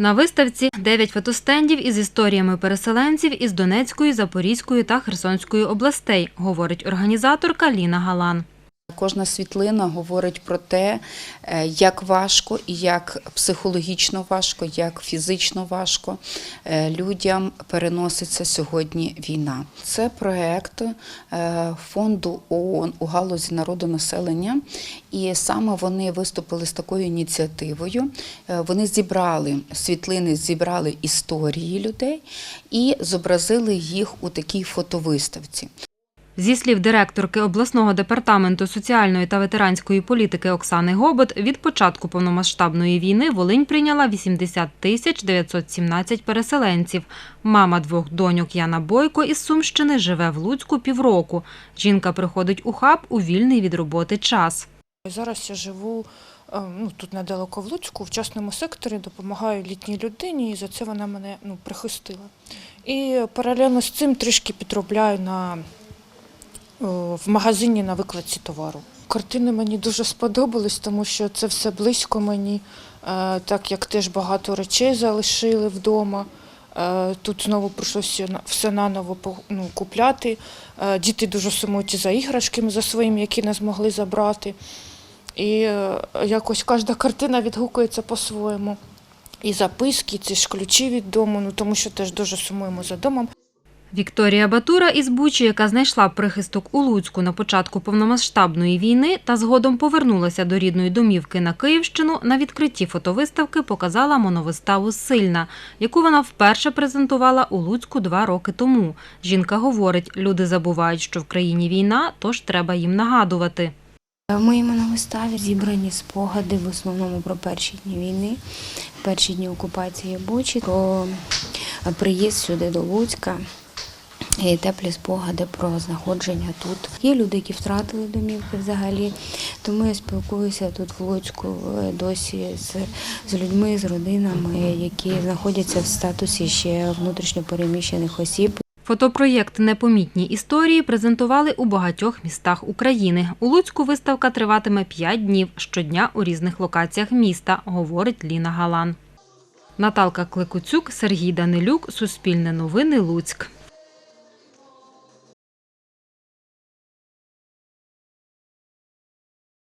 На виставці 9 фотостендів із історіями переселенців із Донецької, Запорізької та Херсонської областей, говорить організаторка Ліна Галан. Кожна світлина говорить про те, е, як важко і як психологічно важко, як фізично важко е, людям переноситься сьогодні війна. Це проект е, фонду ООН у галузі народонаселення, і саме вони виступили з такою ініціативою. Вони зібрали світлини, зібрали історії людей і зобразили їх у такій фотовиставці. Зі слів директорки обласного департаменту соціальної та ветеранської політики Оксани Гобот, від початку повномасштабної війни Волинь прийняла 80 тисяч 917 переселенців. Мама двох доньок Яна Бойко із Сумщини живе в Луцьку півроку. Жінка приходить у хаб у вільний від роботи час. Зараз я живу е, ну, тут недалеко в Луцьку, в частному секторі, допомагаю літній людині, і за це вона мене ну, прихистила. І паралельно з цим трішки підробляю на, в магазині на викладці товару. Картини мені дуже сподобались, тому що це все близько мені, е, так як теж багато речей залишили вдома. Е, Тут знову прийшлося все наново ну, купляти. Е, Діти дуже сумують за іграшками за своїми, які не змогли забрати. І е, якось кожна картина відгукується по-своєму. І записки, ці ж ключі від дому, ну тому що теж дуже сумуємо за домом. Вікторія Батура із Бучі, яка знайшла прихисток у Луцьку на початку повномасштабної війни та згодом повернулася до рідної домівки на Київщину, на відкритті фотовиставки показала моновиставу Сильна, яку вона вперше презентувала у Луцьку два роки тому. Жінка говорить, люди забувають, що в країні війна, тож треба їм нагадувати. В моїй моновиставі зібрані спогади в основному про перші дні війни, перші дні окупації Бучі, про приїзд сюди до Луцька. І теплі спогади про знаходження тут. Є люди, які втратили домівки взагалі. Тому я спілкуюся тут в Луцьку е, досі з, з людьми, з родинами, які знаходяться в статусі ще внутрішньо переміщених осіб. Фотопроєкт Непомітні історії презентували у багатьох містах України. У Луцьку виставка триватиме 5 днів щодня у різних локаціях міста, говорить Ліна Галан. Наталка Кликуцюк, Сергій Данилюк, Суспільне новини, Луцьк.